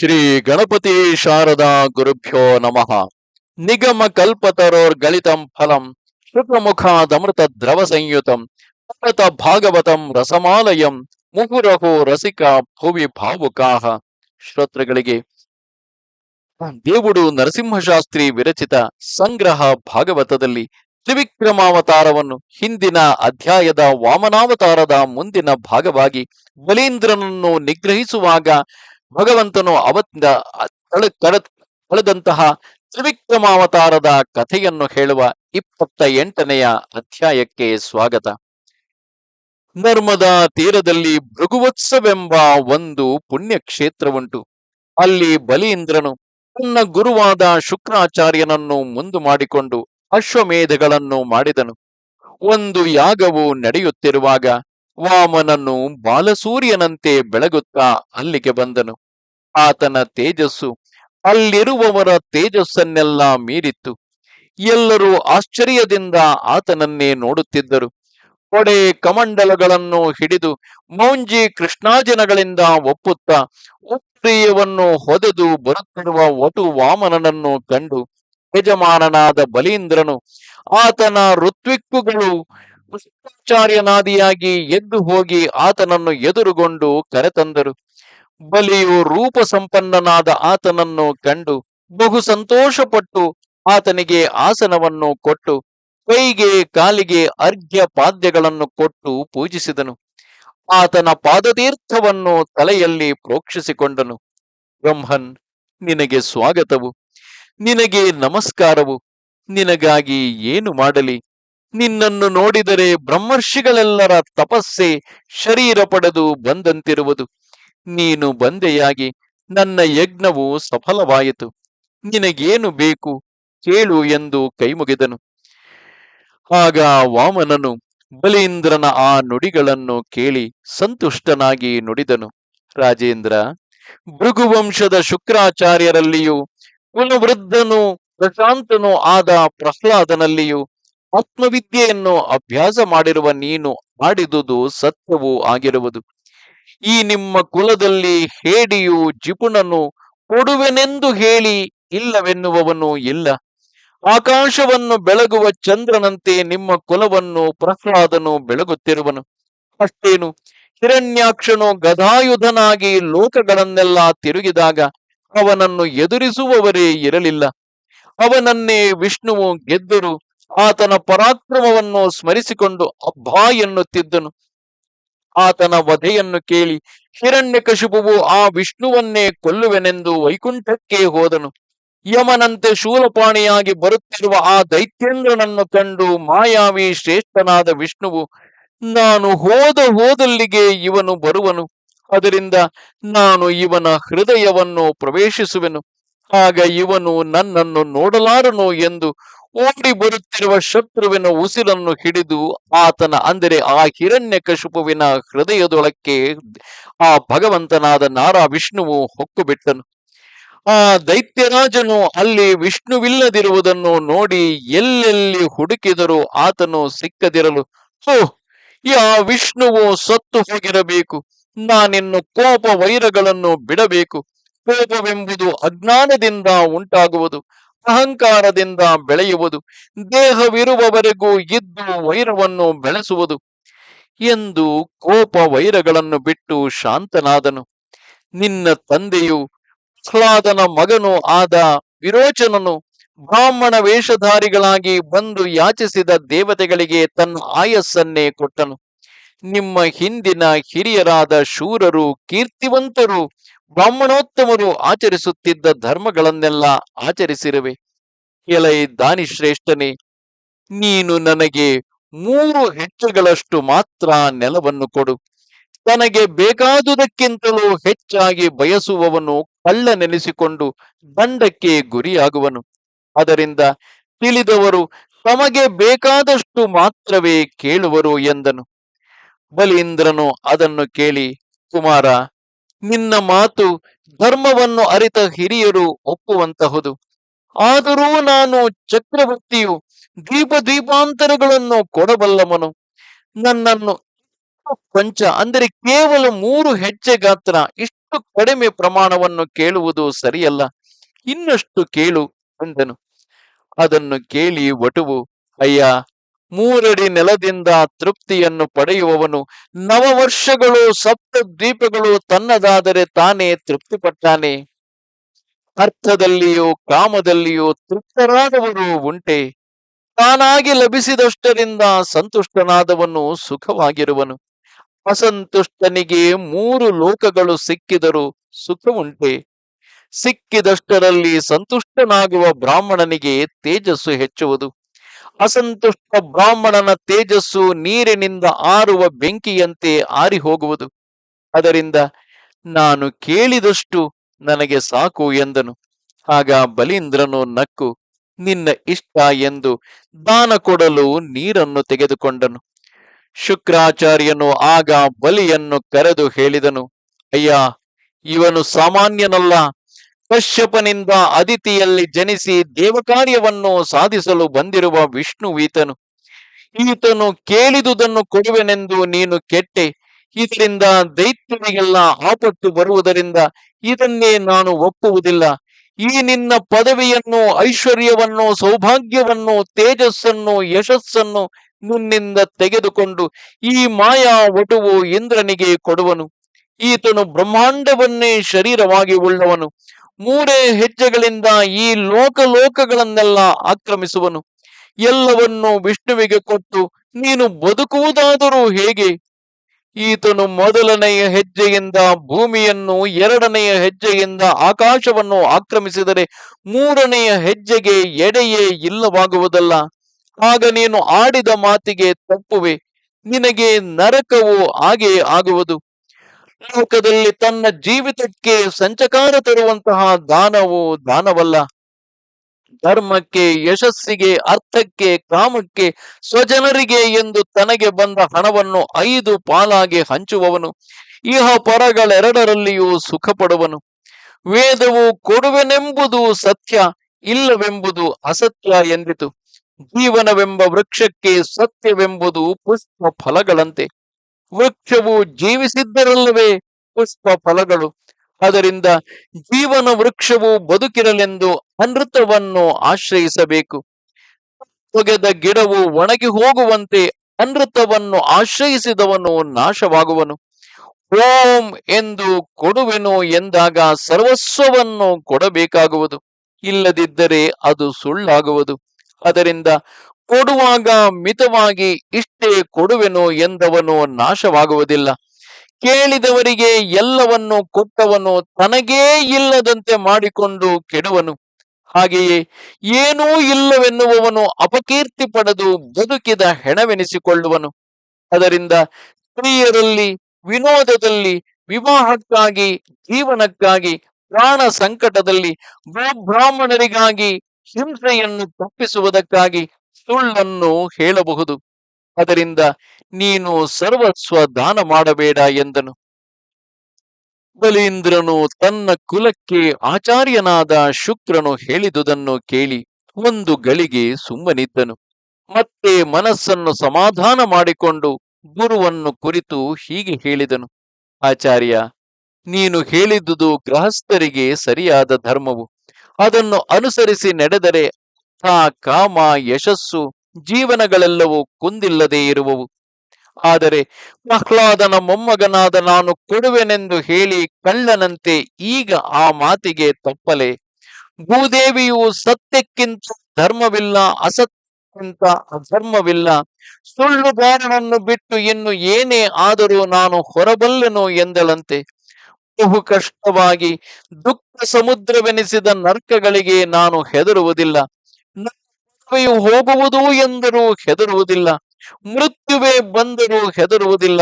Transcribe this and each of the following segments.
ಶ್ರೀ ಗಣಪತಿ ಶಾರದಾ ಗುರುಭ್ಯೋ ನಮಃ. ನಿಗಮ ಕಲ್ಪತರೋರ್ ಗಳಿತಂ ಫಲಂ ಶುಕ್ಲಮುಖಾದಮೃತ ದ್ರವ ಸಂಯುತಂ ಭಾರತ ಭಾಗವತಂ ರಸಮಾಲಯಂ, ಮುಹುರಹು ರಸಿಕ ಭುವಿ ಭಾವುಕಾಹ. ಶ್ರೋತೃಗಳಿಗೆ ದೇವುಡು ನರಸಿಂಹಶಾಸ್ತ್ರಿ ವಿರಚಿತ ಸಂಗ್ರಹ ಭಾಗವತದಲ್ಲಿ ತ್ರಿವಿಕ್ರಮಾವತಾರವನ್ನು ಹಿಂದಿನ ಅಧ್ಯಾಯದ ವಾಮನಾವತಾರದ ಮುಂದಿನ ಭಾಗವಾಗಿ ಬಲೀಂದ್ರನನ್ನು ನಿಗ್ರಹಿಸುವಾಗ ಭಗವಂತನು ಕಳೆ- ಕಳೆದಂತಹ ತ್ರಿವಿಕ್ರಮಾವತಾರದ ಕಥೆಯನ್ನು ಹೇಳುವ ಇಪ್ಪತ್ತ ಎಂಟನೆಯ ಅಧ್ಯಾಯಕ್ಕೆ ಸ್ವಾಗತ. ನರ್ಮದಾ ತೀರದಲ್ಲಿ ಭೃಗುವತ್ಸವೆಂಬ ಒಂದು ಪುಣ್ಯಕ್ಷೇತ್ರವುಂಟು. ಅಲ್ಲಿ ಬಲೀಂದ್ರನು ತನ್ನ ಗುರುವಾದ ಶುಕ್ರಾಚಾರ್ಯನನ್ನು ಮುಂದು ಮಾಡಿಕೊಂಡು ಅಶ್ವಮೇಧಗಳನ್ನು ಮಾಡಿದನು. ಒಂದು ಯಾಗವು ನಡೆಯುತ್ತಿರುವಾಗ ವಾಮನನು ಬಾಲಸೂರ್ಯನಂತೆ ಬೆಳಗುತ್ತಾ ಅಲ್ಲಿಗೆ ಬಂದನು. ಆತನ ತೇಜಸ್ಸು, ಅಲ್ಲಿರುವವರ ತೇಜಸ್ಸನ್ನೆಲ್ಲ ಮೀರಿತ್ತು. ಎಲ್ಲರೂ ಆಶ್ಚರ್ಯದಿಂದ ಆತನನ್ನೇ ನೋಡುತ್ತಿದ್ದರು. ಕೊಡೆ ಕಮಂಡಲಗಳನ್ನು ಹಿಡಿದು ಮೌಂಜಿ ಕೃಷ್ಣಾಜನಗಳಿಂದ ಒಪ್ಪುತ್ತ ಉಪ್ರಿಯವನ್ನು ಹೊದೆದು ಬರುತ್ತಿರುವ ವಟು ವಾಮನನನ್ನು ಕಂಡು ಯಜಮಾನನಾದ ಬಲೀಂದ್ರನು, ಆತನ ಋತ್ವಿಕ್ಕುಗಳು ಕೃಷ್ಣಾಚಾರ್ಯನಾದಿಯಾಗಿ ಎದ್ದು ಹೋಗಿ ಆತನನ್ನು ಎದುರುಗೊಂಡು ಕರೆತಂದರು. ಬಲಿಯು ರೂಪ ಸಂಪನ್ನನಾದ ಆತನನ್ನು ಕಂಡು ಬಹು ಸಂತೋಷಪಟ್ಟು ಆತನಿಗೆ ಆಸನವನ್ನು ಕೊಟ್ಟು ಕೈಗೆ ಕಾಲಿಗೆ ಅರ್ಘ್ಯ ಪಾದ್ಯಗಳನ್ನು ಕೊಟ್ಟು ಪೂಜಿಸಿದನು. ಆತನ ಪಾದತೀರ್ಥವನ್ನು ತಲೆಯಲ್ಲಿ ಪ್ರೋಕ್ಷಿಸಿಕೊಂಡನು. ಬ್ರಹ್ಮನ್, ನಿನಗೆ ಸ್ವಾಗತವು. ನಿನಗೆ ನಮಸ್ಕಾರವು. ನಿನಗಾಗಿ ಏನು ಮಾಡಲಿ? ನಿನ್ನನ್ನು ನೋಡಿದರೆ ಬ್ರಹ್ಮರ್ಷಿಗಳೆಲ್ಲರ ತಪಸ್ಸೆ ಶರೀರ ಪಡೆದು ಬಂದಂತಿರುವುದು. ನೀನು ಬಂದೆಯಾಗಿ ನನ್ನ ಯಜ್ಞವು ಸಫಲವಾಯಿತು. ನಿನಗೇನು ಬೇಕು ಕೇಳು ಎಂದು ಕೈಮುಗಿದನು. ಆಗ ವಾಮನನು ಬಲೀಂದ್ರನ ಆ ನುಡಿಗಳನ್ನು ಕೇಳಿ ಸಂತುಷ್ಟನಾಗಿ ನುಡಿದನು. ರಾಜೇಂದ್ರ, ಭೃಗುವಂಶದ ಶುಕ್ರಾಚಾರ್ಯರಲ್ಲಿಯೂ ಕುಲವೃದ್ಧನು ಪ್ರಶಾಂತನೂ ಆದ ಪ್ರಹ್ಲಾದನಲ್ಲಿಯೂ ಆತ್ಮವಿದ್ಯೆಯನ್ನು ಅಭ್ಯಾಸ ಮಾಡಿರುವ ನೀನು ಮಾಡಿದುದು ಸತ್ಯವೂ ಆಗಿರುವುದು. ಈ ನಿಮ್ಮ ಕುಲದಲ್ಲಿ ಹೇಡಿಯು ಜಿಪುಣನು ಕೊಡುವೆನೆಂದು ಹೇಳಿ ಇಲ್ಲವೆನ್ನುವವನು ಇಲ್ಲ. ಆಕಾಶವನ್ನು ಬೆಳಗುವ ಚಂದ್ರನಂತೆ ನಿಮ್ಮ ಕುಲವನ್ನು ಪ್ರಹ್ಲಾದನು ಬೆಳಗುತ್ತಿರುವನು. ಅಷ್ಟೇನು, ಹಿರಣ್ಯಾಕ್ಷನು ಗದಾಯುಧನಾಗಿ ಲೋಕಗಳನ್ನೆಲ್ಲ ತಿರುಗಿದಾಗ ಅವನನ್ನು ಎದುರಿಸುವವರೇ ಇರಲಿಲ್ಲ. ಅವನನ್ನೇ ವಿಷ್ಣುವು ಗೆದ್ದರು, ಆತನ ಪರಾಕ್ರಮವನ್ನು ಸ್ಮರಿಸಿಕೊಂಡು ಅಬ್ಬಾ ಎನ್ನುತ್ತಿದ್ದನು. ಆತನ ವಧೆಯನ್ನು ಕೇಳಿ ಹಿರಣ್ಯಕಶಿಪುವು ಆ ವಿಷ್ಣುವನ್ನೇ ಕೊಲ್ಲುವೆನೆಂದು ವೈಕುಂಠಕ್ಕೆ ಹೋದನು. ಯಮನಂತೆ ಶೂಲಪಾಣಿಯಾಗಿ ಬರುತ್ತಿರುವ ಆ ದೈತ್ಯೇಂದ್ರನನ್ನು ಕಂಡು ಮಾಯಾವಿ ಶ್ರೇಷ್ಠನಾದ ವಿಷ್ಣುವು, ನಾನು ಹೋದ ಹೋದಲ್ಲಿಗೆ ಇವನು ಬರುವನು. ಅದರಿಂದ ನಾನು ಇವನ ಹೃದಯವನ್ನು ಪ್ರವೇಶಿಸುವೆನು. ಆಗ ಇವನು ನನ್ನನ್ನು ನೋಡಲಾರನು ಎಂದು ಓಡಿ ಬರುತ್ತಿರುವ ಶತ್ರುವಿನ ಉಸಿರನ್ನು ಹಿಡಿದು ಆತನ ಅಂದರೆ ಆ ಹಿರಣ್ಯ ಕಶುಪುವಿನ ಹೃದಯದೊಳಕ್ಕೆ ಆ ಭಗವಂತನಾದ ನಾರಾ ವಿಷ್ಣುವು ಹೊಕ್ಕು ಬಿಟ್ಟನು ಆ ದೈತ್ಯರಾಜನು ಅಲ್ಲಿ ವಿಷ್ಣುವಿಲ್ಲದಿರುವುದನ್ನು ನೋಡಿ ಎಲ್ಲೆಲ್ಲಿ ಹುಡುಕಿದರೂ ಆತನು ಸಿಕ್ಕದಿರಲು, ಹೋ, ಯಾ ವಿಷ್ಣುವು ಸತ್ತು ಹೋಗಿರಬೇಕು, ನಾನಿನ್ನು ಕೋಪ ವೈರಗಳನ್ನು ಬಿಡಬೇಕು, ಕೋಪವೆಂಬುದು ಅಜ್ಞಾನದಿಂದ ಉಂಟಾಗುವುದು. ಅಹಂಕಾರದಿಂದ ಬೆಳೆಯುವುದು, ದೇಹವಿರುವವರೆಗೂ ಇದ್ದು ವೈರವನ್ನು ಬೆಳೆಸುವುದು ಎಂದು ಕೋಪ ವೈರಗಳನ್ನು ಬಿಟ್ಟು ಶಾಂತನಾದನು. ನಿನ್ನ ತಂದೆಯು ಪ್ರಹ್ಲಾದನ ಮಗನು ಆದ ವಿರೋಚನನು ಬ್ರಾಹ್ಮಣ ವೇಷಧಾರಿಗಳಾಗಿ ಬಂದು ಯಾಚಿಸಿದ ದೇವತೆಗಳಿಗೆ ತನ್ನ ಆಯಸ್ಸನ್ನೇ ಕೊಟ್ಟನು. ನಿಮ್ಮ ಹಿಂದಿನ ಹಿರಿಯರಾದ ಶೂರರು, ಕೀರ್ತಿವಂತರು, ಬ್ರಾಹ್ಮಣೋತ್ತಮರು ಆಚರಿಸುತ್ತಿದ್ದ ಧರ್ಮಗಳನ್ನೆಲ್ಲ ಆಚರಿಸಿರುವೆ. ಎಲೈ ದಾನಿ ಶ್ರೇಷ್ಠನೇ ನೀನು ನನಗೆ ಮೂರು ಹೆಚ್ಚುಗಳಷ್ಟು ಮಾತ್ರ ನೆಲವನ್ನು ಕೊಡು. ತನಗೆ ಬೇಕಾದುದಕ್ಕಿಂತಲೂ ಹೆಚ್ಚಾಗಿ ಬಯಸುವವನು ಕಳ್ಳ ನೆನೆಸಿಕೊಂಡು ದಂಡಕ್ಕೆ ಗುರಿಯಾಗುವನು. ಅದರಿಂದ ತಿಳಿದವರು, ತಮಗೆ ಬೇಕಾದಷ್ಟು ಮಾತ್ರವೇ ಕೇಳುವರು ಎಂದನು. ಬಲೀಂದ್ರನು ಅದನ್ನು ಕೇಳಿ, ಕುಮಾರ, ನಿನ್ನ ಮಾತು ಧರ್ಮವನ್ನು ಅರಿತ ಹಿರಿಯರು ಒಪ್ಪುವಂತಹುದು. ಆದರೂ ನಾನು ಚಕ್ರವರ್ತಿಯು ದ್ವೀಪ ದ್ವೀಪಾಂತರಗಳನ್ನು ಕೊಡಬಲ್ಲವನು. ನನ್ನನ್ನು ಕೊಂಚ ಅಂದರೆ ಕೇವಲ ಮೂರು ಹೆಜ್ಜೆ ಗಾತ್ರ, ಇಷ್ಟು ಕಡಿಮೆ ಪ್ರಮಾಣವನ್ನು ಕೇಳುವುದು ಸರಿಯಲ್ಲ. ಇನ್ನಷ್ಟು ಕೇಳು ಎಂದನು ಅದನ್ನು ಕೇಳಿ ವಟುವು ಅಯ್ಯ ಮೂರಡಿ ನೆಲದಿಂದ ತೃಪ್ತಿಯನ್ನು ಪಡೆಯುವವನು ನವವರ್ಷಗಳು ಸಪ್ತ ದ್ವೀಪಗಳು ತನ್ನದಾದರೆ ತಾನೇ ತೃಪ್ತಿಪಟ್ಟಾನೆ. ಅರ್ಥದಲ್ಲಿಯೂ ಕಾಮದಲ್ಲಿಯೂ ತೃಪ್ತರಾದವರು ಉಂಟೆ. ತಾನಾಗಿ ಲಭಿಸಿದಷ್ಟರಿಂದ ಸಂತುಷ್ಟನಾದವನು ಸುಖವಾಗಿರುವನು. ಅಸಂತುಷ್ಟನಿಗೆ ಮೂರು ಲೋಕಗಳು ಸಿಕ್ಕಿದರೂ ಸುಖ ಉಂಟೆ ಸಿಕ್ಕಿದಷ್ಟರಲ್ಲಿ ಸಂತುಷ್ಟನಾಗುವ ಬ್ರಾಹ್ಮಣನಿಗೆ ತೇಜಸ್ಸು ಹೆಚ್ಚುವುದು. ಅಸಂತುಷ್ಟ ಬ್ರಾಹ್ಮಣನ ತೇಜಸ್ಸು ನೀರಿನಿಂದ ಆರುವ ಬೆಂಕಿಯಂತೆ ಆರಿ ಹೋಗುವುದು ಅದರಿಂದ ನಾನು ಕೇಳಿದಷ್ಟು ನನಗೆ ಸಾಕು ಎಂದನು. ಆಗ ಬಲೀಂದ್ರನು ನಕ್ಕು, ನಿನ್ನ ಇಷ್ಟ ಎಂದು ದಾನ ಕೊಡಲು ನೀರನ್ನು ತೆಗೆದುಕೊಂಡನು. ಶುಕ್ರಾಚಾರ್ಯನು ಆಗ ಬಲಿಯನ್ನು ಕರೆದು ಹೇಳಿದನು, ಅಯ್ಯ, ಇವನು ಸಾಮಾನ್ಯನಲ್ಲ ಕಶ್ಯಪನಿಂದ ಅದಿತಿಯಲ್ಲಿ ಜನಿಸಿ ದೇವಕಾರ್ಯವನ್ನು ಸಾಧಿಸಲು ಬಂದಿರುವ ವಿಷ್ಣುವೀತನು ಈತನು ಕೇಳಿದುದನ್ನು ಕೊಡುವೆನೆಂದು ನೀನು ಕೆಟ್ಟೆ. ಇದರಿಂದ ದೈತ್ಯರಿಗೆಲ್ಲ ಆಪತ್ತು ಬರುವುದರಿಂದ ಇದನ್ನೇ ನಾನು ಒಪ್ಪುವುದಿಲ್ಲ. ಈ ನಿನ್ನ ಪದವಿಯನ್ನು, ಐಶ್ವರ್ಯವನ್ನು, ಸೌಭಾಗ್ಯವನ್ನು, ತೇಜಸ್ಸನ್ನು, ಯಶಸ್ಸನ್ನು ನಿನ್ನಿಂದ ತೆಗೆದುಕೊಂಡು ಈ ಮಾಯಾ ವಟುವು ಇಂದ್ರನಿಗೆ ಕೊಡುವನು. ಈತನು ಬ್ರಹ್ಮಾಂಡವನ್ನೇ ಶರೀರವಾಗಿ ಉಳ್ಳವನು. ಮೂರೇ ಹೆಜ್ಜೆಗಳಿಂದ ಈ ಲೋಕ ಲೋಕಗಳನ್ನೆಲ್ಲ ಆಕ್ರಮಿಸುವನು. ಎಲ್ಲವನ್ನು ವಿಷ್ಣುವಿಗೆ ಕೊಟ್ಟು, ನೀನು ಬದುಕುವುದಾದರೂ ಹೇಗೆ? ಈತನು ಮೊದಲನೆಯ ಹೆಜ್ಜೆಯಿಂದ ಭೂಮಿಯನ್ನು, ಎರಡನೆಯ ಹೆಜ್ಜೆಯಿಂದ ಆಕಾಶವನ್ನು ಆಕ್ರಮಿಸಿದರೆ, ಮೂರನೆಯ ಹೆಜ್ಜೆಗೆ ಎಡೆಯೇ ಇಲ್ಲವಾಗುವುದಲ್ಲ. ಆಗ ನೀನು ಆಡಿದ ಮಾತಿಗೆ ತಪ್ಪುವೆ. ನಿನಗೆ ನರಕವು ಹಾಗೆ ಆಗುವುದು. ಲೋಕದಲ್ಲಿ ತನ್ನ ಜೀವಿತಕ್ಕೆ ಸಂಚಕಾರ ತರುವಂತಹ ದಾನವು ದಾನವಲ್ಲ. ಧರ್ಮಕ್ಕೆ, ಯಶಸ್ಸಿಗೆ, ಅರ್ಥಕ್ಕೆ, ಕಾಮಕ್ಕೆ ಸ್ವಜನರಿಗೆ ಎಂದು ತನಗೆ ಬಂದ ಹಣವನ್ನು ಐದು ಪಾಲಾಗಿ ಹಂಚುವವನು. ಇಹ ಪರಗಳೆರಡರಲ್ಲಿಯೂ ಸುಖ ಪಡುವನು ವೇದವು ಕೊಡುವೆನೆಂಬುದು ಸತ್ಯ, ಇಲ್ಲವೆಂಬುದು ಅಸತ್ಯ ಎಂದಿತು. ಜೀವನವೆಂಬ ವೃಕ್ಷಕ್ಕೆ ಸತ್ಯವೆಂಬುದು ಪುಷ್ಪ ಫಲಗಳಂತೆ ವೃಕ್ಷವು ಜೀವಿಸಿದ್ದರಲ್ಲವೇ ಪುಷ್ಪ ಫಲಗಳು. ಅದರಿಂದ ಜೀವನ ವೃಕ್ಷವು ಬದುಕಿರಲೆಂದು ಅನೃತವನ್ನು ಆಶ್ರಯಿಸಬೇಕು. ತೊಗೆದ ಗಿಡವು ಒಣಗಿ ಹೋಗುವಂತೆ ಅನೃತವನ್ನು ಆಶ್ರಯಿಸಿದವನು ನಾಶವಾಗುವನು. ಓಂ ಎಂದು ಕೊಡುವೆನು ಎಂದಾಗ ಸರ್ವಸ್ವವನ್ನು ಕೊಡಬೇಕಾಗುವುದು. ಇಲ್ಲದಿದ್ದರೆ ಅದು ಸುಳ್ಳಾಗುವುದು. ಅದರಿಂದ ಕೊಡುವಾಗ ಮಿತವಾಗಿ ಇಷ್ಟೇ ಕೊಡುವೆನು ಎಂದವನು ನಾಶವಾಗುವುದಿಲ್ಲ. ಕೇಳಿದವರಿಗೆ ಎಲ್ಲವನ್ನು ಕೊಟ್ಟವನು ತನಗೇ ಇಲ್ಲದಂತೆ ಮಾಡಿಕೊಂಡು ಕೆಡುವನು. ಹಾಗೆಯೇ ಏನೂ ಇಲ್ಲವೆನ್ನುವವನು ಅಪಕೀರ್ತಿ ಪಡೆದು ಬದುಕಿದ ಹೆಣವೆನಿಸಿಕೊಳ್ಳುವನು. ಅದರಿಂದ ಸ್ತ್ರೀಯರಲ್ಲಿ ವಿನೋದದಲ್ಲಿ, ವಿವಾಹಕ್ಕಾಗಿ, ಜೀವನಕ್ಕಾಗಿ, ಪ್ರಾಣ ಸಂಕಟದಲ್ಲಿ ಗೋಬ್ರಾಹ್ಮಣರಿಗಾಗಿ ಹಿಂಸೆಯನ್ನು ತಪ್ಪಿಸುವುದಕ್ಕಾಗಿ ಸುಳ್ಳನ್ನು ಹೇಳಬಹುದು. ಅದರಿಂದ ನೀನು ಸರ್ವಸ್ವ ದಾನ ಮಾಡಬೇಡ ಎಂದನು. ಬಲೀಂದ್ರನು ತನ್ನ ಕುಲಕ್ಕೆ ಆಚಾರ್ಯನಾದ ಶುಕ್ರನು ಹೇಳಿದುದನ್ನು ಕೇಳಿ ಒಂದು ಗಳಿಗೆ ಸುಮ್ಮನಿದ್ದನು. ಮತ್ತೆ ಮನಸ್ಸನ್ನು ಸಮಾಧಾನ ಮಾಡಿಕೊಂಡು ಗುರುವನ್ನು ಕುರಿತು ಹೀಗೆ ಹೇಳಿದನು. ಆಚಾರ್ಯ, ನೀನು ಹೇಳಿದುದು ಗೃಹಸ್ಥರಿಗೆ ಸರಿಯಾದ ಧರ್ಮವು. ಅದನ್ನು ಅನುಸರಿಸಿ ನಡೆದರೆ ಆ ಕಾಮ ಯಶಸ್ಸು ಜೀವನಗಳೆಲ್ಲವೂ ಕುಂದಿಲ್ಲದೆ ಇರುವವು. ಆದರೆ ಪ್ರಹ್ಲಾದನ ಮೊಮ್ಮಗನಾದ ನಾನು ಕೊಡುವೆನೆಂದು ಹೇಳಿ ಕಳ್ಳನಂತೆ ಈಗ ಆ ಮಾತಿಗೆ ತಪ್ಪಲೆ. ಭೂದೇವಿಯು ಸತ್ಯಕ್ಕಿಂತ ಧರ್ಮವಿಲ್ಲ, ಅಸತ್ಯಕ್ಕಿಂತ ಅಧರ್ಮವಿಲ್ಲ. ಸುಳ್ಳುಗಾರನನ್ನು ಬಿಟ್ಟು ಇನ್ನು ಏನೇ ಆದರೂ ನಾನು ಹೊರಬಲ್ಲೆನು ಎಂದಳಂತೆ. ಬಹು ಕಷ್ಟವಾಗಿ ದುಃಖ ಸಮುದ್ರವೆನಿಸಿದ ನರ್ಕಗಳಿಗೆ ನಾನು ಹೆದರುವುದಿಲ್ಲ. ಪದವಿಯು ಹೋಗುವುದು ಎಂದರೂ ಹೆದರುವುದಿಲ್ಲ. ಮೃತ್ಯುವೇ ಬಂದರೂ ಹೆದರುವುದಿಲ್ಲ.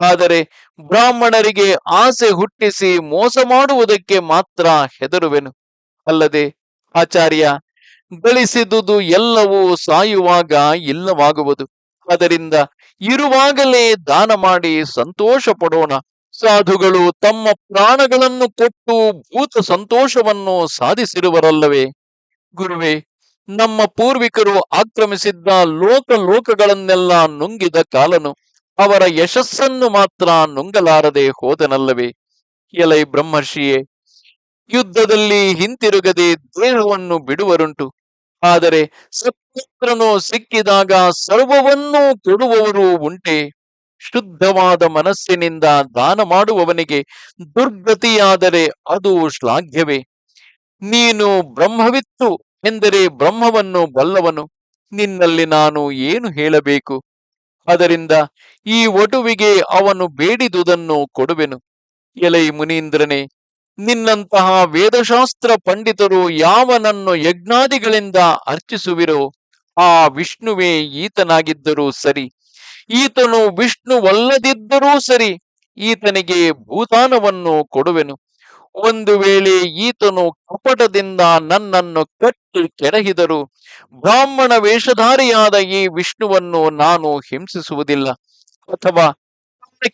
ಆದರೆ ಬ್ರಾಹ್ಮಣರಿಗೆ ಆಸೆ ಹುಟ್ಟಿಸಿ ಮೋಸ ಮಾಡುವುದಕ್ಕೆ ಮಾತ್ರ ಹೆದರುವೆನು. ಅಲ್ಲದೆ ಆಚಾರ್ಯ ಗಳಿಸಿದುದು ಎಲ್ಲವೂ ಸಾಯುವಾಗ ಇಲ್ಲವಾಗುವುದು. ಅದರಿಂದ ಇರುವಾಗಲೇ ದಾನ ಮಾಡಿ ಸಂತೋಷ ಪಡೋಣ ಸಾಧುಗಳು ತಮ್ಮ ಪ್ರಾಣಗಳನ್ನು ಕೊಟ್ಟು ಭೂತ ಸಂತೋಷವನ್ನು ಸಾಧಿಸಿರುವರಲ್ಲವೇ? ಗುರುವೇ ನಮ್ಮ ಪೂರ್ವಿಕರು ಆಕ್ರಮಿಸಿದ್ದ ಲೋಕ ಲೋಕಗಳನ್ನೆಲ್ಲ ನುಂಗಿದ ಕಾಲನು ಅವರ ಯಶಸ್ಸನ್ನು ಮಾತ್ರ ನುಂಗಲಾರದೆ ಹೋದನಲ್ಲವೇ? ಎಲೈ ಬ್ರಹ್ಮರ್ಷಿಯೇ, ಯುದ್ಧದಲ್ಲಿ ಹಿಂತಿರುಗದೆ ದೇಹವನ್ನು ಬಿಡುವರುಂಟು. ಆದರೆ ಸತ್ಪುತ್ರನು ಸಿಕ್ಕಿದಾಗ ಸರ್ವವನ್ನೂ ಕೊಡುವವರು ಉಂಟೆ. ಶುದ್ಧವಾದ ಮನಸ್ಸಿನಿಂದ ದಾನ ಮಾಡುವವನಿಗೆ ದುರ್ಗತಿಯಾದರೆ ಅದು ಶ್ಲಾಘ್ಯವೇ? ನೀನು ಬ್ರಹ್ಮವಿತ್ತು ಎಂದರೆ ಬ್ರಹ್ಮವನ್ನು ಬಲ್ಲವನು, ನಿನ್ನಲ್ಲಿ ನಾನು ಏನು ಹೇಳಬೇಕು? ಅದರಿಂದ ಈ ಒಟುವಿಗೆ ಅವನು ಬೇಡಿದುದನ್ನು ಕೊಡುವೆನು. ಎಲೈ ಮುನೀಂದ್ರನೇ, ನಿನ್ನಂತಹ ವೇದಶಾಸ್ತ್ರ ಪಂಡಿತರು ಯಾವನನ್ನು ಯಜ್ಞಾದಿಗಳಿಂದ ಅರ್ಚಿಸುವಿರೋ, ಆ ವಿಷ್ಣುವೇ ಈತನಾಗಿದ್ದರೂ ಸರಿ. ಈತನು ವಿಷ್ಣುವಲ್ಲದಿದ್ದರೂ ಸರಿ, ಈತನಿಗೆ ಭೂತಾನವನ್ನು ಕೊಡುವೆನು. ಒಂದು ವೇಳೆ ಈತನು ಕಪಟದಿಂದ ನನ್ನನ್ನು ಕಟ್ಟಿ ಕೆಡಹಿದರು. ಬ್ರಾಹ್ಮಣ ವೇಷಧಾರಿಯಾದ ಈ ವಿಷ್ಣುವನ್ನು ನಾನು ಹಿಂಸಿಸುವುದಿಲ್ಲ. ಅಥವಾ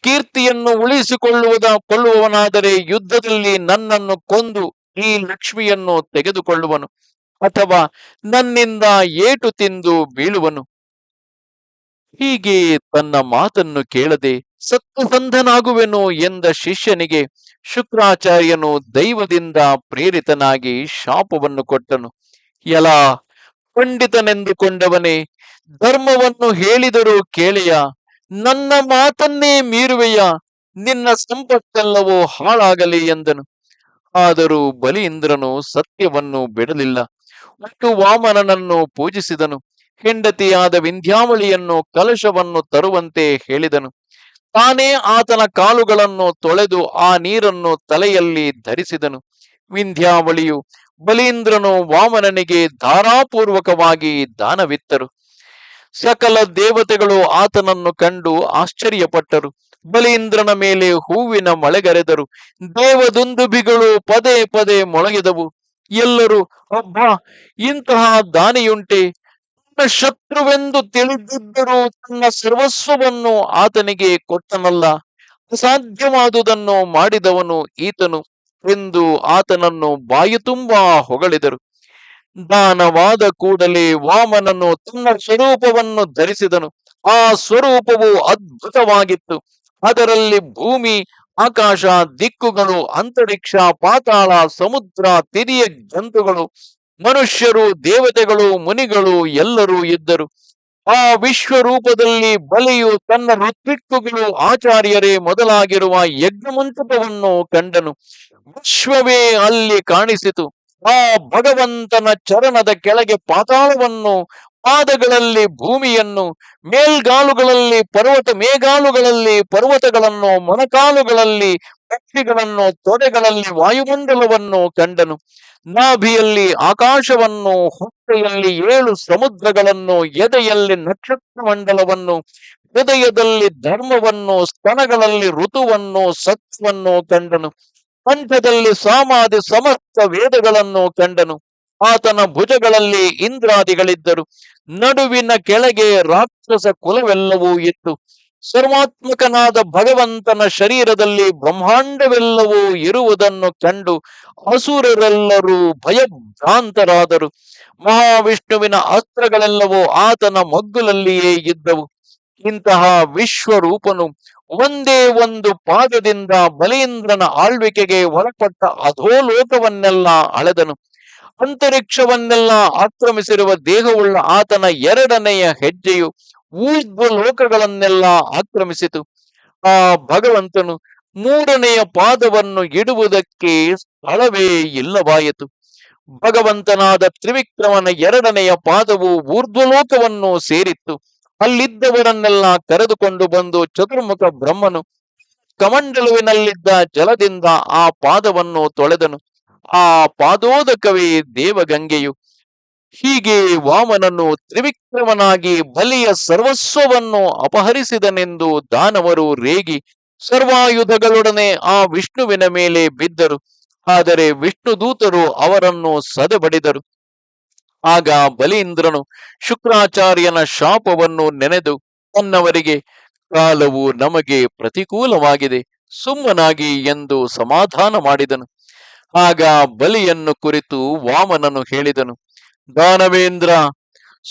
ಕೀರ್ತಿಯನ್ನು ಉಳಿಸಿಕೊಳ್ಳುವುದ ಕೊಳ್ಳುವವನಾದರೆ ಯುದ್ಧದಲ್ಲಿ ನನ್ನನ್ನು ಕೊಂದು ಈ ಲಕ್ಷ್ಮಿಯನ್ನು ತೆಗೆದುಕೊಳ್ಳುವನು. ಅಥವಾ ನನ್ನಿಂದ ಏಟು ತಿಂದು ಬೀಳುವನು. ಹೀಗೆ ತನ್ನ ಮಾತನ್ನು ಕೇಳದೆ ಸತ್ವಸಂಧನಾಗುವೆನು ಎಂದ ಶಿಷ್ಯನಿಗೆ, ಶುಕ್ರಾಚಾರ್ಯನು ದೈವದಿಂದ ಪ್ರೇರಿತನಾಗಿ ಶಾಪವನ್ನು ಕೊಟ್ಟನು. ಎಲ ಪಂಡಿತನೆಂದುಕೊಂಡವನೇ, ಧರ್ಮವನ್ನು ಹೇಳಿದರೂ ಕೇಳೆಯ? ನನ್ನ ಮಾತನ್ನೇ ಮೀರುವೆಯ? ನಿನ್ನ ಸಂಪತ್ತೆಲ್ಲವೋ ಹಾಳಾಗಲಿ ಎಂದನು. ಆದರೂ ಬಲಿಯಿಂದ್ರನು ಸತ್ಯವನ್ನು ಬಿಡಲಿಲ್ಲ. ಒಟ್ಟು ವಾಮನನನ್ನು ಪೂಜಿಸಿದನು. ಹೆಂಡತಿಯಾದ ವಿಂಧ್ಯಾವಳಿಯನ್ನು ಕಲಶವನ್ನು ತರುವಂತೆ ಹೇಳಿದನು. ತಾನೇ ಆತನ ಕಾಲುಗಳನ್ನು ತೊಳೆದು ಆ ನೀರನ್ನು ತಲೆಯಲ್ಲಿ ಧರಿಸಿದನು. ವಿಂಧ್ಯಾವಳಿಯು ಬಲೀಂದ್ರನು ವಾಮನನಿಗೆ ಧಾರಾಪೂರ್ವಕವಾಗಿ ದಾನವಿತ್ತರು. ಸಕಲ ದೇವತೆಗಳು ಆತನನ್ನು ಕಂಡು ಆಶ್ಚರ್ಯಪಟ್ಟರು. ಬಲೀಂದ್ರನ ಮೇಲೆ ಹೂವಿನ ಮಳೆಗರೆದರು. ದೇವದುಂದುಬಿಗಳು ಪದೇ ಪದೇ ಮೊಳಗಿದವು. ಎಲ್ಲರೂ, ಅಬ್ಬಾ, ಇಂತಹ ದಾನಿಯುಂಟೆ. ತನ್ನ ಶತ್ರುವೆಂದು ತಿಳಿದಿದ್ದರೂ ತನ್ನ ಸರ್ವಸ್ವವನ್ನು ಆತನಿಗೆ ಕೊಟ್ಟನಲ್ಲ. ಅಸಾಧ್ಯವಾದುದನ್ನು ಮಾಡಿದವನು ಈತನು ಎಂದು ಆತನನ್ನು ಬಾಯಿ ತುಂಬಾ ಹೊಗಳಿದರು. ದಾನವಾದ ಕೂಡಲೇ ವಾಮನನು ತನ್ನ ಸ್ವರೂಪವನ್ನು ಧರಿಸಿದನು. ಆ ಸ್ವರೂಪವು ಅದ್ಭುತವಾಗಿತ್ತು. ಅದರಲ್ಲಿ ಭೂಮಿ, ಆಕಾಶ, ದಿಕ್ಕುಗಳು, ಅಂತರಿಕ್ಷ, ಪಾತಾಳ, ಸಮುದ್ರ ತಿರಿಯ ಜಂತುಗಳು ಮನುಷ್ಯರು, ದೇವತೆಗಳು, ಮುನಿಗಳು ಎಲ್ಲರೂ ಇದ್ದರು. ಆ ವಿಶ್ವರೂಪದಲ್ಲಿ ಬಲಿಯು ತನ್ನ ಋತ್ವಿಕ್ಕುಗಳು ಆಚಾರ್ಯರೇ ಮೊದಲಾಗಿರುವ ಯಜ್ಞಮಂಟಪವನ್ನು ಕಂಡನು. ವಿಶ್ವವೇ ಅಲ್ಲಿ ಕಾಣಿಸಿತು. ಆ ಭಗವಂತನ ಚರಣದ ಕೆಳಗೆ ಪಾತಾಳವನ್ನು, ಪಾದಗಳಲ್ಲಿ ಭೂಮಿಯನ್ನು, ಮೇಲ್ಗಾಲುಗಳಲ್ಲಿ ಪರ್ವತ, ಮೇಘಾಲುಗಳಲ್ಲಿ ಪರ್ವತಗಳನ್ನು, ಮೊಣಕಾಲುಗಳಲ್ಲಿ ಪಕ್ಷಿಗಳನ್ನು, ತೊಡೆಗಳಲ್ಲಿ ವಾಯುಮಂಡಲವನ್ನು ಕಂಡನು. ನಾಭಿಯಲ್ಲಿ ಆಕಾಶವನ್ನು, ಹೊಟ್ಟೆಯಲ್ಲಿ ಏಳು ಸಮುದ್ರಗಳನ್ನು, ಎದೆಯಲ್ಲಿ ನಕ್ಷತ್ರ ಮಂಡಲವನ್ನು ಹೃದಯದಲ್ಲಿ ಧರ್ಮವನ್ನು, ಸ್ತನಗಳಲ್ಲಿ ಋತುವನ್ನು, ಸತ್ಯವನ್ನು ಕಂಡನು. ಕಂಠದಲ್ಲಿ ಸಾಮಾಧಿ ಸಮಸ್ತ ವೇದಗಳನ್ನು ಕಂಡನು. ಆತನ ಭುಜಗಳಲ್ಲಿ ಇಂದ್ರಾದಿಗಳಿದ್ದರು. ನಡುವಿನ ಕೆಳಗೆ ರಾಕ್ಷಸ ಕುಲವೆಲ್ಲವೂ ಇತ್ತು. ಸರ್ವಾತ್ಮಕನಾದ ಭಗವಂತನ ಶರೀರದಲ್ಲಿ ಬ್ರಹ್ಮಾಂಡವೆಲ್ಲವೂ ಇರುವುದನ್ನು ಕಂಡು ಅಸುರರೆಲ್ಲರೂ ಭಯಭ್ರಾಂತರಾದರು. ಮಹಾವಿಷ್ಣುವಿನ ಅಸ್ತ್ರಗಳೆಲ್ಲವೂ ಆತನ ಮಗ್ಗುಲಲ್ಲಿಯೇ ಇದ್ದವು. ಇಂತಹ ವಿಶ್ವರೂಪನು ಒಂದೇ ಒಂದು ಪಾದದಿಂದ ಬಲೀಂದ್ರನ ಆಳ್ವಿಕೆಗೆ ಒಳಪಟ್ಟ ಅಧೋಲೋಕವನ್ನೆಲ್ಲ ಅಳೆದನು. ಅಂತರಿಕ್ಷವನ್ನೆಲ್ಲ ಆಕ್ರಮಿಸಿರುವ ದೇಹವುಳ್ಳ ಆತನ ಎರಡನೆಯ ಹೆಜ್ಜೆಯು ಊರ್ಧ್ವ ಲೋಕಗಳನ್ನೆಲ್ಲ ಆಕ್ರಮಿಸಿತು. ಆ ಭಗವಂತನು ಮೂರನೆಯ ಪಾದವನ್ನು ಇಡುವುದಕ್ಕೆ ಸ್ಥಳವೇ ಇಲ್ಲವಾಯಿತು. ಭಗವಂತನಾದ ತ್ರಿವಿಕ್ರಮನ ಎರಡನೆಯ ಪಾದವು ಊರ್ಧ್ವಲೋಕವನ್ನು ಸೇರಿತ್ತು. ಅಲ್ಲಿದ್ದವರನ್ನೆಲ್ಲ ಕರೆದುಕೊಂಡು ಬಂದು ಚತುರ್ಮುಖ ಬ್ರಹ್ಮನು ಕಮಂಡಲುವಿನಲ್ಲಿದ್ದ ಜಲದಿಂದ ಆ ಪಾದವನ್ನು ತೊಳೆದನು. ಆ ಪಾದೋದಕವೇ ದೇವಗಂಗೆಯು. ಹೀಗೆ ವಾಮನನು ತ್ರಿವಿಕ್ರಮನಾಗಿ ಬಲಿಯ ಸರ್ವಸ್ವವನ್ನು ಅಪಹರಿಸಿದನೆಂದು ದಾನವರು ರೇಗಿ ಸರ್ವಾಯುಧಗಳೊಡನೆ ಆ ವಿಷ್ಣುವಿನ ಮೇಲೆ ಬಿದ್ದರು. ಆದರೆ ವಿಷ್ಣು ದೂತರು ಅವರನ್ನು ಸದೆಬಡಿದರು. ಆಗ ಬಲೀಂದ್ರನು ಶುಕ್ರಾಚಾರ್ಯನ ಶಾಪವನ್ನು ನೆನೆದು ತನ್ನವರಿಗೆ, ಕಾಲವು ನಮಗೆ ಪ್ರತಿಕೂಲವಾಗಿದೆ, ಸುಮ್ಮನಾಗಿ ಎಂದು ಸಮಾಧಾನ ಮಾಡಿದನು. ಆಗ ಬಲಿಯನ್ನು ಕುರಿತು ವಾಮನನು ಹೇಳಿದನು. ದಾನವೇಂದ್ರ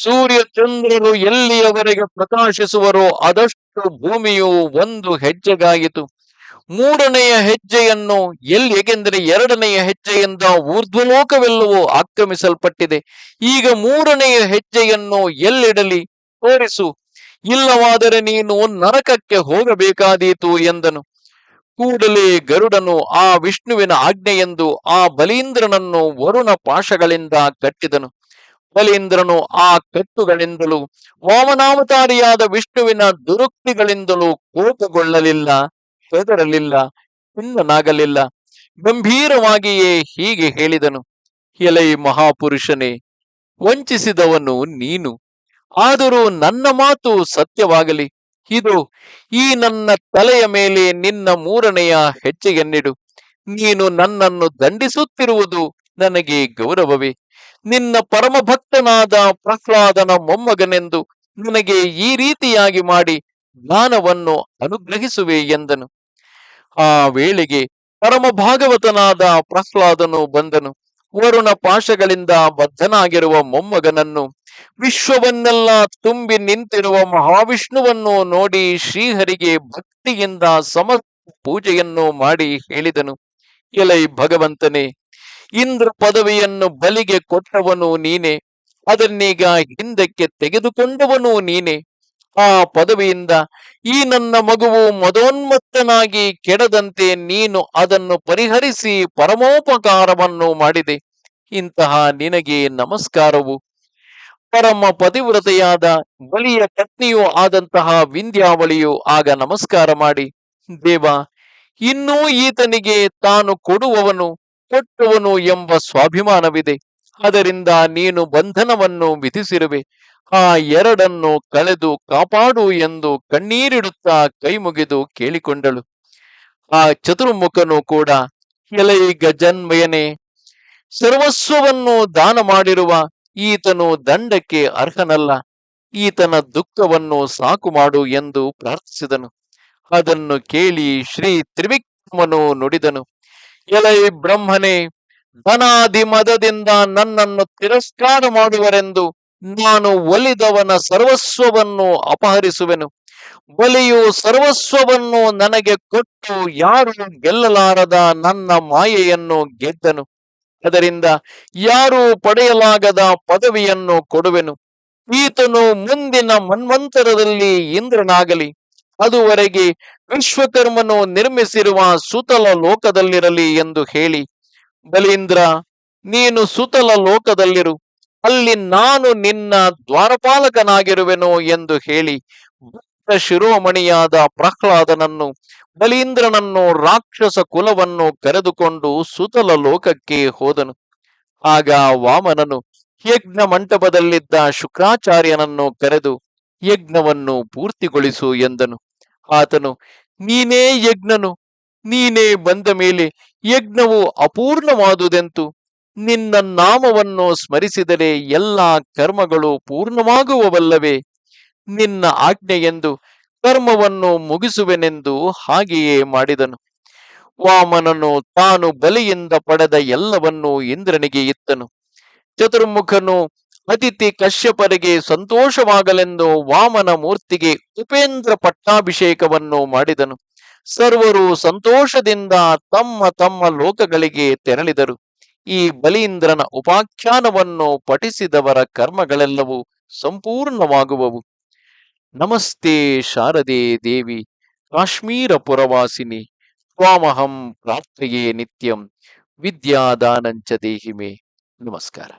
ಸೂರ್ಯ ಚಂದ್ರರು ಎಲ್ಲಿಯವರೆಗೆ ಪ್ರಕಾಶಿಸುವರೋ ಅದಷ್ಟು ಭೂಮಿಯು ಒಂದು ಹೆಜ್ಜೆಗಾಯಿತು. ಮೂರನೆಯ ಹೆಜ್ಜೆಯನ್ನು ಎಲ್ಲಿ, ಏಕೆಂದರೆ ಎರಡನೆಯ ಹೆಜ್ಜೆಯಿಂದ ಊರ್ಧ್ವಲೋಕವೆಲ್ಲವೂ ಆಕ್ರಮಿಸಲ್ಪಟ್ಟಿದೆ. ಈಗ ಮೂರನೆಯ ಹೆಜ್ಜೆಯನ್ನು ಎಲ್ಲಿಡಲಿ? ತೋರಿಸು. ಇಲ್ಲವಾದರೆ ನೀನು ನರಕಕ್ಕೆ ಹೋಗಬೇಕಾದೀತು ಎಂದನು. ಕೂಡಲೇ ಗರುಡನು ಆ ವಿಷ್ಣುವಿನ ಆಜ್ಞೆಯೆಂದು ಆ ಬಲೀಂದ್ರನನ್ನು ವರುಣ ಪಾಶಗಳಿಂದ ಕಟ್ಟಿದನು. ಬಲೀಂದ್ರನು ಆ ಕಟ್ಟುಗಳಿಂದಲೂ ವಾಮನಾವತಾರಿಯಾದ ವಿಷ್ಣುವಿನ ದುರುಕ್ತಿಗಳಿಂದಲೂ ಕೋಪಗೊಳ್ಳಲಿಲ್ಲ, ಹೆದರಲಿಲ್ಲ, ಖಿನ್ನನಾಗಲಿಲ್ಲ. ಗಂಭೀರವಾಗಿಯೇ ಹೀಗೆ ಹೇಳಿದನು, ಎಲೈ ಮಹಾಪುರುಷನೇ, ವಂಚಿಸಿದವನು ನೀನು. ಆದರೂ ನನ್ನ ಮಾತು ಸತ್ಯವಾಗಲಿ. ಇದು ಈ ನನ್ನ ತಲೆಯ ಮೇಲೆ ನಿನ್ನ ಮೂರನೆಯ ಹೆಜ್ಜೆಯನ್ನಿಡು. ನೀನು ನನ್ನನ್ನು ದಂಡಿಸುತ್ತಿರುವುದು ನನಗೆ ಗೌರವವೇ. ನಿನ್ನ ಪರಮಭಕ್ತನಾದ ಪ್ರಹ್ಲಾದನ ಮೊಮ್ಮಗನೆಂದು ನನಗೆ ಈ ರೀತಿಯಾಗಿ ಮಾಡಿ ಜ್ಞಾನವನ್ನು ಅನುಗ್ರಹಿಸುವೆ ಎಂದನು. ಆ ವೇಳೆಗೆ ಪರಮ ಭಾಗವತನಾದ ಪ್ರಹ್ಲಾದನು ಬಂದನು. ವರುಣ ಪಾಶಗಳಿಂದ ಬದ್ಧನಾಗಿರುವ ಮೊಮ್ಮಗನನ್ನು ವಿಶ್ವವನ್ನೆಲ್ಲ ತುಂಬಿ ನಿಂತಿರುವ ಮಹಾವಿಷ್ಣುವನ್ನು ನೋಡಿ ಶ್ರೀಹರಿಗೆ ಭಕ್ತಿಯಿಂದ ಸಮರ್ಥ ಪೂಜೆಯನ್ನು ಮಾಡಿ ಹೇಳಿದನು. ಎಲೈ ಭಗವಂತನೇ ಇಂದ್ರ ಪದವಿಯನ್ನು ಬಲಿಗೆ ಕೊಟ್ಟವನು ನೀನೆ, ಅದನ್ನೀಗ ಹಿಂದಕ್ಕೆ ತೆಗೆದುಕೊಂಡವನು ನೀನೆ. ಆ ಪದವಿಯಿಂದ ಈ ನನ್ನ ಮಗುವು ಮದೋನ್ಮತ್ತನಾಗಿ ಕೆಡದಂತೆ ನೀನು ಅದನ್ನು ಪರಿಹರಿಸಿ ಪರಮೋಪಕಾರವನ್ನು ಮಾಡಿದೆ. ಇಂತಹ ನಿನಗೆ ನಮಸ್ಕಾರವು. ಪರಮ ಪತಿವ್ರತೆಯಾದ ಬಲಿಯ ಪತ್ನಿಯೂ ಆದಂತಹ ವಿಂಧ್ಯಾವಳಿಯು ಆಗ ನಮಸ್ಕಾರ ಮಾಡಿ, ದೇವ, ಇನ್ನೂ ಈತನಿಗೆ ತಾನು ಕೊಡುವವನು ಕೊಟ್ಟವನು ಎಂಬ ಸ್ವಾಭಿಮಾನವಿದೆ. ಅದರಿಂದ ನೀನು ಬಂಧನವನ್ನು ವಿಧಿಸಿರುವೆ. ಆ ಎರಡನ್ನು ಕಳೆದು ಕಾಪಾಡು ಎಂದು ಕಣ್ಣೀರಿಡುತ್ತಾ ಕೈ ಮುಗಿದು ಕೇಳಿಕೊಂಡಳು. ಆ ಚತುರ್ಮುಖನು ಕೂಡ ಎಲೈ ಗಜನ್ಮಯನೇ ಸರ್ವಸ್ವವನ್ನು ದಾನ ಮಾಡಿರುವ ಈತನು ದಂಡಕ್ಕೆ ಅರ್ಹನಲ್ಲ. ಈತನ ದುಃಖವನ್ನು ಸಾಕು ಮಾಡು ಎಂದು ಪ್ರಾರ್ಥಿಸಿದನು. ಅದನ್ನು ಕೇಳಿ ಶ್ರೀ ತ್ರಿವಿಕ್ರಮನು ನುಡಿದನು. ಎಲೈ ಬ್ರಹ್ಮನೇ, ಧನಾದಿ ಮದದಿಂದ ನನ್ನನ್ನು ತಿರಸ್ಕಾರ ಮಾಡುವರೆಂದು ನಾನು ಒಲಿದವನ ಸರ್ವಸ್ವವನ್ನು ಅಪಹರಿಸುವೆನು. ಬಲಿಯು ಸರ್ವಸ್ವವನ್ನು ನನಗೆ ಕೊಟ್ಟು ಯಾರು ಗೆಲ್ಲಲಾರದ ನನ್ನ ಮಾಯೆಯನ್ನು ಗೆದ್ದನು. ಅದರಿಂದ ಯಾರೂ ಪಡೆಯಲಾಗದ ಪದವಿಯನ್ನು ಕೊಡುವೆನು. ಈತನು ಮುಂದಿನ ಮನ್ವಂತರದಲ್ಲಿ ಇಂದ್ರನಾಗಲಿ. ಅದುವರೆಗೆ ವಿಶ್ವಕರ್ಮನು ನಿರ್ಮಿಸಿರುವ ಸುತಲ ಲೋಕದಲ್ಲಿರಲಿ ಎಂದು ಹೇಳಿ, ಬಲೀಂದ್ರ, ನೀನು ಸುತಲ ಲೋಕದಲ್ಲಿರು, ಅಲ್ಲಿ ನಾನು ನಿನ್ನ ದ್ವಾರಪಾಲಕನಾಗಿರುವೆನು ಎಂದು ಹೇಳಿ ಭಕ್ತ ಶಿರೋಮಣಿಯಾದ ಪ್ರಹ್ಲಾದನನ್ನು, ಬಲೀಂದ್ರನನ್ನು ರಾಕ್ಷಸ ಕುಲವನ್ನು ಕರೆದುಕೊಂಡು ಸುತಲ ಲೋಕಕ್ಕೆ ಹೋದನು. ಆಗ ವಾಮನನು ಯಜ್ಞ ಮಂಟಪದಲ್ಲಿದ್ದ ಶುಕ್ರಾಚಾರ್ಯನನ್ನು ಕರೆದು ಯಜ್ಞವನ್ನು ಪೂರ್ತಿಗೊಳಿಸು ಎಂದನು. ಆತನು, ನೀನೇ ಯಜ್ಞನು, ನೀನೇ ಬಂದ ಮೇಲೆ ಯಜ್ಞವು ಅಪೂರ್ಣವಾದುದೆಂತು. ನಿನ್ನ ನಾಮವನ್ನು ಸ್ಮರಿಸಿದರೆ ಎಲ್ಲ ಕರ್ಮಗಳು ಪೂರ್ಣವಾಗುವವಲ್ಲವೇ? ನಿನ್ನ ಆಜ್ಞೆಯೆಂದು ಕರ್ಮವನ್ನು ಮುಗಿಸುವೆನೆಂದು ಹಾಗೆಯೇ ಮಾಡಿದನು. ವಾಮನನು ತಾನು ಬಲಿಯಿಂದ ಪಡೆದ ಎಲ್ಲವನ್ನೂ ಇಂದ್ರನಿಗೆ ಇತ್ತನು. ಚತುರ್ಮುಖನು ಅತಿಥಿ ಕಶ್ಯಪರಿಗೆ ಸಂತೋಷವಾಗಲೆಂದು ವಾಮನ ಮೂರ್ತಿಗೆ ಉಪೇಂದ್ರ ಪಟ್ಟಾಭಿಷೇಕವನ್ನು ಮಾಡಿದನು. ಸರ್ವರು ಸಂತೋಷದಿಂದ ತಮ್ಮ ತಮ್ಮ ಲೋಕಗಳಿಗೆ ತೆರಳಿದರು. ಈ ಬಲೀಂದ್ರನ ಉಪಾಖ್ಯಾನವನ್ನು ಪಠಿಸಿದವರ ಕರ್ಮಗಳೆಲ್ಲವೂ ಸಂಪೂರ್ಣವಾಗುವವು. ನಮಸ್ತೆ ಶಾರದೆ ದೇವಿ ಕಾಶ್ಮೀರ ಪುರವಾಸಿನಿ ತ್ವಾಮಹಂ ಪ್ರಾರ್ಥೆಯೇ ನಿತ್ಯಂ, ವಿದ್ಯಾದಾನಂಚ ದೇಹಿಮೆ. ನಮಸ್ಕಾರ.